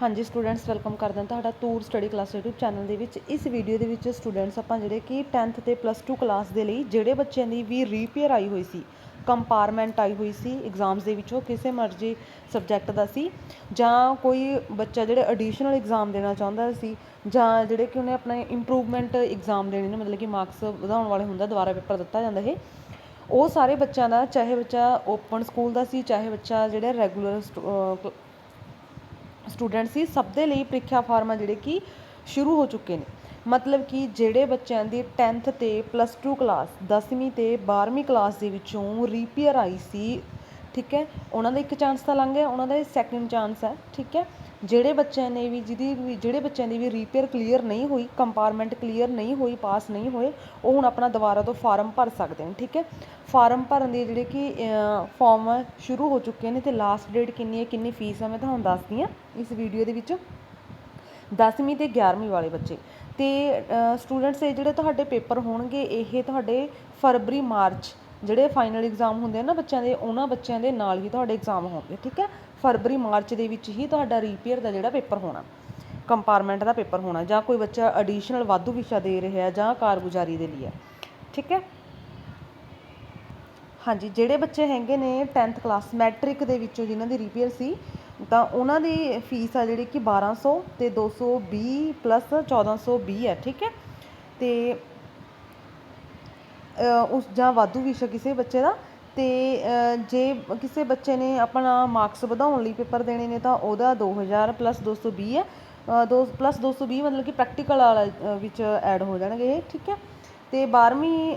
ਹਾਂਜੀ students welcome ਕਰਦੇ ਹਾਂ ਤੁਹਾਡਾ tour study class YouTube channel ਦੇ ਵਿੱਚ। ਇਸ ਵੀਡੀਓ ਦੇ ਵਿੱਚ ਸਟੂਡੈਂਟਸ ਆਪਾਂ ਜਿਹੜੇ ਕਿ 10th ਤੇ ਪਲੱਸ 2 ਕਲਾਸ ਦੇ ਲਈ ਜਿਹੜੇ ਬੱਚਿਆਂ ਦੀ ਵੀ ਰੀਪੇਅਰ ਆਈ ਹੋਈ ਸੀ ਕੰਪਾਰਟਮੈਂਟ ਆਈ ਹੋਈ ਸੀ ਐਗਜ਼ਾਮਸ ਦੇ ਵਿੱਚੋਂ, ਕਿਸੇ ਮਰਜ਼ੀ ਸਬਜੈਕਟ ਦਾ ਸੀ, ਜਾਂ ਕੋਈ ਬੱਚਾ ਜਿਹੜੇ ਐਡੀਸ਼ਨਲ ਐਗਜ਼ਾਮ ਦੇਣਾ ਚਾਹੁੰਦਾ ਸੀ, ਜਾਂ ਜਿਹੜੇ ਕਿ ਉਹਨੇ ਆਪਣਾ ਇੰਪਰੂਵਮੈਂਟ ਐਗਜ਼ਾਮ ਦੇਣੇ ਨੇ, ਮਤਲਬ ਕਿ ਮਾਰਕਸ ਵਧਾਉਣ ਵਾਲੇ ਹੁੰਦਾ, ਦੁਬਾਰਾ ਪੇਪਰ ਦਿੱਤਾ ਜਾਂਦਾ ਇਹ, ਉਹ ਸਾਰੇ ਬੱਚਿਆਂ ਦਾ, ਚਾਹੇ ਬੱਚਾ ਓਪਨ ਸਕੂਲ ਦਾ ਸੀ, ਚਾਹੇ ਬੱਚਾ ਜਿਹੜਾ ਰੈਗੂਲਰ ਸਟੂਡੈਂਟ ਸੀ, ਸਭ ਦੇ ਲਈ ਪ੍ਰੀਖਿਆ ਫਾਰਮ ਆ ਜਿਹੜੇ ਕਿ ਸ਼ੁਰੂ ਹੋ ਚੁੱਕੇ ਨੇ। ਮਤਲਬ ਕਿ ਜਿਹੜੇ ਬੱਚਿਆਂ ਦੀ 10th ਤੇ ਪਲੱਸ 2 ਕਲਾਸ 10ਵੀਂ ਤੇ 12ਵੀਂ ਕਲਾਸ ਦੇ ਵਿੱਚੋਂ ਰੀਪੇਅਰ ਆਈ ਸੀ, ਠੀਕ ਹੈ? ਉਹਨਾਂ ਦਾ ਇੱਕ ਚਾਂਸ ਤਾਂ ਲੰਘ ਗਿਆ, ਉਹਨਾਂ ਦਾ ਇਹ ਸੈਕਿੰਡ ਚਾਂਸ ਹੈ, ਠੀਕ ਹੈ? ਜਿਹੜੇ ਬੱਚਿਆਂ ਨੇ ਵੀ ਜਿਹਦੀ ਵੀ ਜਿਹੜੇ ਬੱਚਿਆਂ ਦੀ ਵੀ ਰੀਪੇਅਰ ਕਲੀਅਰ ਨਹੀਂ ਹੋਈ ਕੰਪਾਰਟਮੈਂਟ ਕਲੀਅਰ ਨਹੀਂ ਹੋਈ ਪਾਸ ਨਹੀਂ ਹੋਏ, ਉਹ ਹੁਣ ਆਪਣਾ ਦੁਬਾਰਾ ਤੋਂ ਫਾਰਮ ਭਰ ਸਕਦੇ ਨੇ, ਠੀਕ ਹੈ? ਫਾਰਮ ਭਰਨ ਦੀ ਜਿਹੜੇ ਕਿ ਫਾਰਮ ਸ਼ੁਰੂ ਹੋ ਚੁੱਕੇ ਨੇ ਤੇ ਲਾਸਟ ਡੇਟ ਕਿੰਨੀ ਹੈ, ਕਿੰਨੀ ਫੀਸ ਹੈ, ਮੈਂ ਤੁਹਾਨੂੰ ਦੱਸਦੀ ਹਾਂ ਇਸ ਵੀਡੀਓ ਦੇ ਵਿੱਚ। 10ਵੀਂ ਤੇ 11ਵੀਂ ਵਾਲੇ ਬੱਚੇ। ਤੇ ਸਟੂਡੈਂਟਸ ਇਹ ਜਿਹੜੇ ਤੁਹਾਡੇ ਪੇਪਰ ਹੋਣਗੇ, ਇਹ ਤੁਹਾਡੇ ਫਰਵਰੀ, ਮਾਰਚ ਜਿਹੜੇ ਫਾਈਨਲ ਐਗਜ਼ਾਮ ਹੁੰਦੇ ਆ ਨਾ ਬੱਚਿਆਂ ਦੇ, ਉਹਨਾਂ ਬੱਚਿਆਂ ਦੇ ਨਾਲ ਹੀ ਤੁਹਾਡੇ ਐਗਜ਼ਾਮ ਹੋਣਗੇ, ਠੀਕ ਹੈ? ਫਰਵਰੀ, ਮਾਰਚ ਦੇ ਵਿੱਚ ਹੀ ਤੁਹਾਡਾ ਰੀਪੇਅਰ ਦਾ ਜਿਹੜਾ ਪੇਪਰ ਹੋਣਾ ਕੰਪਾਰਟਮੈਂਟ ਦਾ ਪੇਪਰ ਹੋਣਾ, ਜਾਂ ਕੋਈ ਬੱਚਾ ਐਡੀਸ਼ਨਲ ਵਾਧੂ ਵਿਸ਼ਾ ਦੇ ਰਿਹਾ ਜਾਂ ਕਾਰਗੁਜ਼ਾਰੀ ਦੇ ਲਈ ਹੈ, ਠੀਕ ਹੈ? ਹਾਂਜੀ, ਜਿਹੜੇ ਬੱਚੇ ਹੈਗੇ ਨੇ 10th ਕਲਾਸ ਮੈਟ੍ਰਿਕ ਦੇ ਵਿੱਚੋਂ ਜਿਨ੍ਹਾਂ ਦੀ ਰੀਪੇਅਰ ਸੀ, ਤਾਂ ਉਹਨਾਂ ਦੀ ਫੀਸ ਆ ਜਿਹੜੀ ਕਿ 1200 ਤੇ 220 ਪਲੱਸ 1420 ਹੈ, ਠੀਕ ਹੈ? ਤੇ ਉਸ ਜਾਂ ਵਾਧੂ ਵਿਸ਼ਾ ਕਿਸੇ ਬੱਚੇ ਦਾ ਅਤੇ ਜੇ ਕਿਸੇ ਬੱਚੇ ਨੇ ਆਪਣਾ ਮਾਰਕਸ ਵਧਾਉਣ ਲਈ ਪੇਪਰ ਦੇਣੇ ਨੇ, ਤਾਂ ਉਹਦਾ ਦੋ ਹਜ਼ਾਰ ਪਲੱਸ 220 ਹੈ। ਦੋ ਪਲੱਸ 220 ਮਤਲਬ ਕਿ ਪ੍ਰੈਕਟੀਕਲ ਵਾਲਾ ਵਿੱਚ ਐਡ ਹੋ ਜਾਣਗੇ ਇਹ, ਠੀਕ ਹੈ? ਅਤੇ ਬਾਰ੍ਹਵੀਂ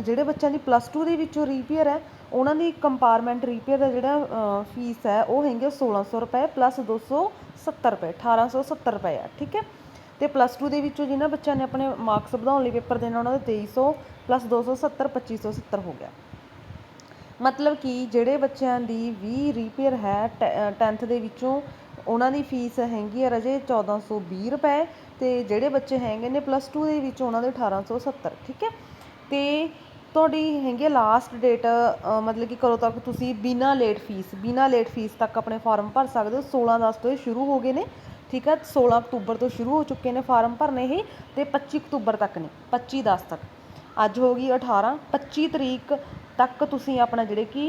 ਜਿਹੜੇ ਬੱਚਿਆਂ ਦੀ ਪਲੱਸ ਟੂ ਦੇ ਵਿੱਚੋਂ ਰੀਪੇਅਰ ਹੈ, ਉਹਨਾਂ ਦੀ ਕੰਪਾਰਟਮੈਂਟ ਰੀਪੇਅਰ ਦਾ ਜਿਹੜਾ ਫੀਸ ਹੈ, ਉਹ ਹੈਗੀ ਸੋਲ੍ਹਾਂ ਸੌ ਰੁਪਏ ਪਲੱਸ 270 ਰੁਪਏ 1870 ਰੁਪਏ ਆ, ਠੀਕ ਹੈ? ਤੇ ਪਲੱਸ 2 ਦੇ ਵਿੱਚੋਂ ਜਿਨ੍ਹਾਂ ਬੱਚਿਆਂ ਨੇ ਆਪਣੇ ਮਾਰਕਸ ਵਧਾਉਣ ਲਈ ਪੇਪਰ ਦੇਣਾ, ਉਹਨਾਂ ਦਾ 2300 ਪਲੱਸ 270 2570 ਹੋ ਗਿਆ। ਮਤਲਬ ਕਿ ਜਿਹੜੇ ਬੱਚਿਆਂ ਦੀ ਵੀ ਰੀਪੇਅਰ ਹੈ 10th ਦੇ ਵਿੱਚੋਂ, ਉਹਨਾਂ ਦੀ ਫੀਸ ਹੈਗੀ ਹੈ ਰਜੇ 1420 ਰੁਪਏ ਤੇ ਜਿਹੜੇ ਬੱਚੇ ਹੈਗੇ ਨੇ ਪਲੱਸ 2 ਦੇ ਵਿੱਚ ਉਹਨਾਂ ਦੇ 1870 ਠੀਕ ਹੈ? ਤੇ ਤੁਹਾਡੀ ਹੈਗੀ ਲਾਸਟ ਡੇਟ ਮਤਲਬ ਕਿ ਕਦੋਂ ਤੱਕ ਤੁਸੀਂ ਬਿਨਾ ਲੇਟ ਫੀਸ ਬਿਨਾ ਲੇਟ ਫੀਸ ਤੱਕ ਆਪਣੇ ਫਾਰਮ ਭਰ ਸਕਦੇ ਹੋ? 16 10 ਤੋਂ ਇਹ ਸ਼ੁਰੂ ਹੋ ਗਏ ਨੇ। ਠੀਕ ਹੈ 16 ਅਕਤੂਬਰ ਤੋਂ ਸ਼ੁਰੂ ਹੋ ਚੁੱਕੇ ਨੇ ਫਾਰਮ ਭਰਨੇ ਇਹ ਤੇ 25 ਅਕਤੂਬਰ ਤੱਕ ਨੇ 25 10 ਤੱਕ। ਅੱਜ ਹੋ ਗਈ 18 25 ਤਰੀਕ ਤੱਕ ਤੁਸੀਂ ਆਪਣਾ ਜਿਹੜੇ ਕਿ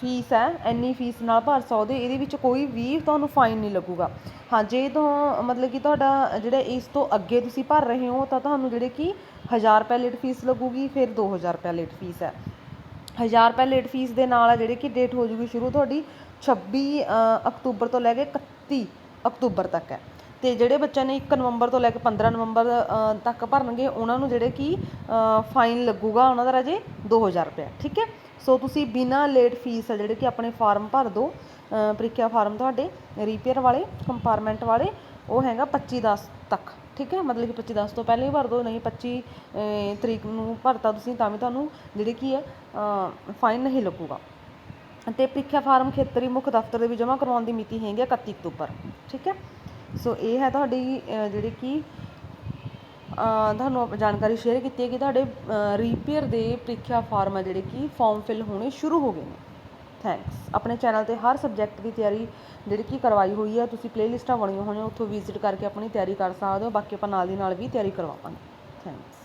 ਫੀਸ ਹੈ, ਇੰਨੀ ਫੀਸ ਨਾਲ ਭਰ ਸਕਦੇ, ਇਹਦੇ ਵਿੱਚ ਕੋਈ ਵੀ ਤੁਹਾਨੂੰ ਫਾਈਨ ਨਹੀਂ ਲੱਗੂਗਾ। ਹਾਂ, ਜੇ ਤੋਂ ਮਤਲਬ ਕਿ ਤੁਹਾਡਾ ਜਿਹੜਾ ਇਸ ਤੋਂ ਅੱਗੇ ਤੁਸੀਂ ਭਰ ਰਹੇ ਹੋ, ਤਾਂ ਤੁਹਾਨੂੰ ਜਿਹੜੇ ਕਿ 1000 ਰੁਪਏ ਲੇਟ ਫੀਸ ਲੱਗੂਗੀ, ਫਿਰ 2000 ਰੁਪਏ ਲੇਟ ਫੀਸ ਹੈ। 1000 ਰੁਪਏ ਲੇਟ ਫੀਸ ਦੇ ਨਾਲ ਜਿਹੜੇ ਕਿ ਡੇਟ ਹੋ ਜੂਗੀ ਸ਼ੁਰੂ, ਤੁਹਾਡੀ 26 ਅਕਤੂਬਰ ਤੋਂ ਲੈ ਕੇ 31 ਅਕਤੂਬਰ ਤੱਕ ਹੈ। ਅਤੇ ਜਿਹੜੇ ਬੱਚਿਆਂ ਨੇ ਇੱਕ ਨਵੰਬਰ ਤੋਂ ਲੈ ਕੇ 15 ਨਵੰਬਰ ਤੱਕ ਭਰਨਗੇ, ਉਹਨਾਂ ਨੂੰ ਜਿਹੜੇ ਕਿ ਫਾਈਨ ਲੱਗੂਗਾ, ਉਹਨਾਂ ਦਾ ਰਾਜੇ 2000 ਰੁਪਏ ਠੀਕ ਹੈ? ਸੋ ਤੁਸੀਂ ਬਿਨਾਂ ਲੇਟ ਫੀਸ ਆ ਜਿਹੜੇ ਕਿ ਆਪਣੇ ਫਾਰਮ ਭਰ ਦਿਓ ਪ੍ਰੀਖਿਆ ਫਾਰਮ ਤੁਹਾਡੇ ਰੀਪੇਅਰ ਵਾਲੇ ਕੰਪਾਰਟਮੈਂਟ ਵਾਲੇ, ਉਹ ਹੈਗਾ 25 10 ਤੱਕ, ਠੀਕ ਹੈ? ਮਤਲਬ ਕਿ 25 10 ਤੋਂ ਪਹਿਲੇ ਹੀ ਭਰ ਦਿਓ, ਨਹੀਂ 25 ਤਰੀਕ ਨੂੰ ਭਰਤਾ ਤੁਸੀਂ, ਤਾਂ ਵੀ ਤੁਹਾਨੂੰ ਜਿਹੜੇ ਕੀ ਹੈ ਫਾਈਨ ਨਹੀਂ ਲੱਗੂਗਾ। ਅਤੇ ਪ੍ਰੀਖਿਆ ਫਾਰਮ ਖੇਤਰੀ ਮੁੱਖ ਦਫ਼ਤਰ ਦੇ ਵਿੱਚ ਜਮ੍ਹਾਂ ਕਰਵਾਉਣ ਦੀ ਮਿਤੀ ਹੈਗੀ 31 ਅਕਤੂਬਰ, ਠੀਕ ਹੈ? ਸੋ ਇਹ ਹੈ ਤੁਹਾਡੀ ਜਿਹੜੀ ਕਿ ਤੁਹਾਨੂੰ ਜਾਣਕਾਰੀ ਸ਼ੇਅਰ ਕੀਤੀ ਹੈ ਕਿ ਤੁਹਾਡੇ ਰੀਪੇਅਰ ਦੇ ਪ੍ਰੀਖਿਆ ਫਾਰਮ ਆ ਜਿਹੜੇ ਕਿ ਫਾਰਮ ਫਿਲ ਹੋਣੇ ਸ਼ੁਰੂ ਹੋ ਗਏ ਨੇ। ਥੈਂਕਸ ਆਪਣੇ ਚੈਨਲ ਤੇ ਹਰ ਸਬਜੈਕਟ ਦੀ ਤਿਆਰੀ ਜਿਹੜੀ ਕਿ ਕਰਵਾਈ ਹੋਈ ਹੈ, ਤੁਸੀਂ ਪਲੇਲਿਸਟਾਂ ਬਣੀਆਂ ਹੋਈਆਂ, ਉੱਥੋਂ ਵਿਜ਼ਿਟ ਕਰਕੇ ਆਪਣੀ ਤਿਆਰੀ ਕਰ ਸਕਦੇ ਹੋ, ਬਾਕੀ ਆਪਾਂ ਨਾਲ ਦੀ ਨਾਲ ਵੀ ਤਿਆਰੀ ਕਰਵਾਵਾਂਗੇ ਥੈਂਕਸ